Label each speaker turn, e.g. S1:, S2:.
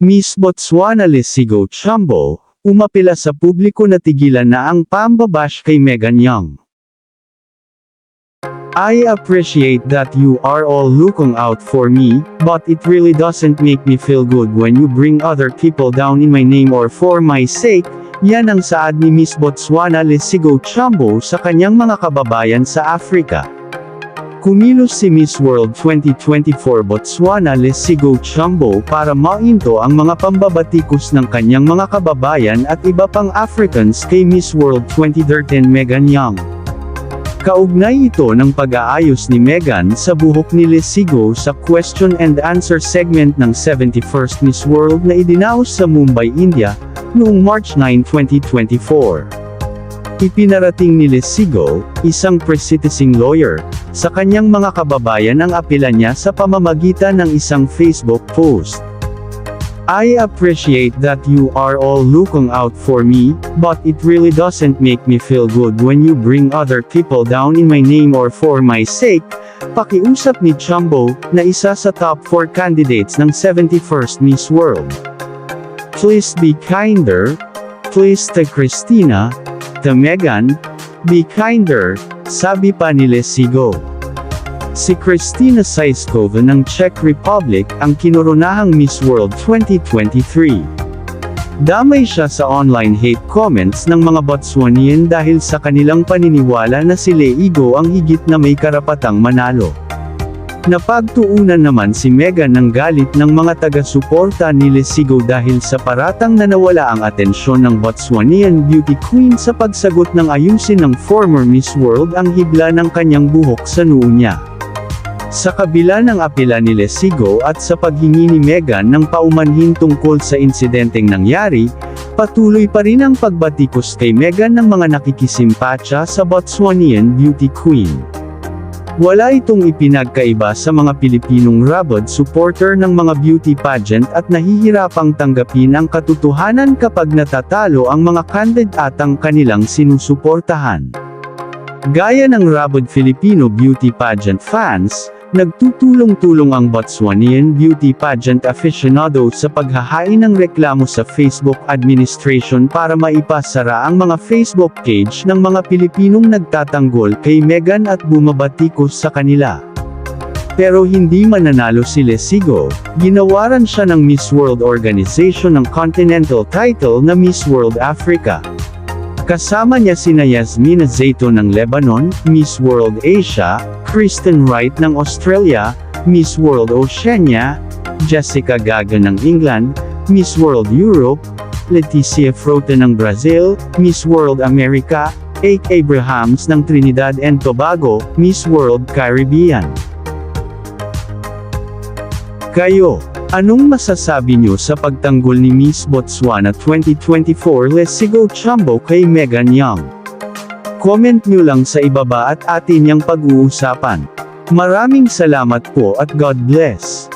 S1: Miss Botswana Lesigo Chambo, umapela sa publiko na tigilan na ang pambabash kay Megan Young. I appreciate that you are all looking out for me, but it really doesn't make me feel good when you bring other people down in my name or for my sake, yan ang saad ni Miss Botswana Lesigo Chambo sa kanyang mga kababayan sa Africa. Kumilos si Miss World 2024 Botswana Lesigo Chambo para mainto ang mga pambabatikos ng kanyang mga kababayan at iba pang Africans kay Miss World 2013 Megan Young. Kaugnay ito ng pag-aayos ni Megan sa buhok ni Lesigo sa question and answer segment ng 71st Miss World na idinaos sa Mumbai, India, noong March 9, 2024. Ipinarating ni Lesigo, isang presitising lawyer, sa kanyang mga kababayan ang apela niya sa pamamagitan ng isang Facebook post. I appreciate that you are all looking out for me, but it really doesn't make me feel good when you bring other people down in my name or for my sake, pakiusap ni Chumbo, na isa sa top 4 candidates ng 71st Miss World. Please be kinder, please to Christina, to Megan, be kinder, sabi pa ni Lesigo. Si Kristina Saiskova ng Czech Republic ang kinoronahang Miss World 2023. Damay siya sa online hate comments ng mga Botswanian dahil sa kanilang paniniwala na si Leigo ang higit na may karapatang manalo. Napagtuunan naman si Megan ng galit ng mga taga-suporta ni Lesigo dahil sa paratang na nawala ang atensyon ng Botswanian beauty queen sa pagsagot ng ayusin ng former Miss World ang hibla ng kanyang buhok sa noo niya. Sa kabila ng apela ni Lesigo at sa paghingi ni Megan ng paumanhin tungkol sa insidenteng nangyari, patuloy pa rin ang pagbatikos kay Megan ng mga nakikisimpatya sa Botswanian beauty queen. Wala itong ipinagkaiba sa mga Pilipinong rabid supporter ng mga beauty pageant at nahihirapang tanggapin ang katotohanan kapag natatalo ang mga kandidatang kanilang sinusuportahan. Gaya ng rabid Filipino beauty pageant fans, nagtutulong-tulong ang Botswanian beauty pageant aficionado sa paghahain ng reklamo sa Facebook administration para maipasara ang mga Facebook page ng mga Pilipinong nagtatanggol kay Megan at bumabatikos sa kanila. Pero hindi mananalo si Lesigo, ginawaran siya ng Miss World Organization ng Continental title na Miss World Africa. Kasama niya sina Yasmina Zayto ng Lebanon, Miss World Asia, Kristen Wright ng Australia, Miss World Oceania, Jessica Gaga ng England, Miss World Europe, Leticia Frota ng Brazil, Miss World America, Ake Abrahams ng Trinidad and Tobago, Miss World Caribbean. Kayo, anong masasabi nyo sa pagtanggol ni Miss Botswana 2024 Lesigo Chambo kay Megan Young? Comment nyo lang sa ibaba at atin yang pag-uusapan. Maraming salamat po at God bless.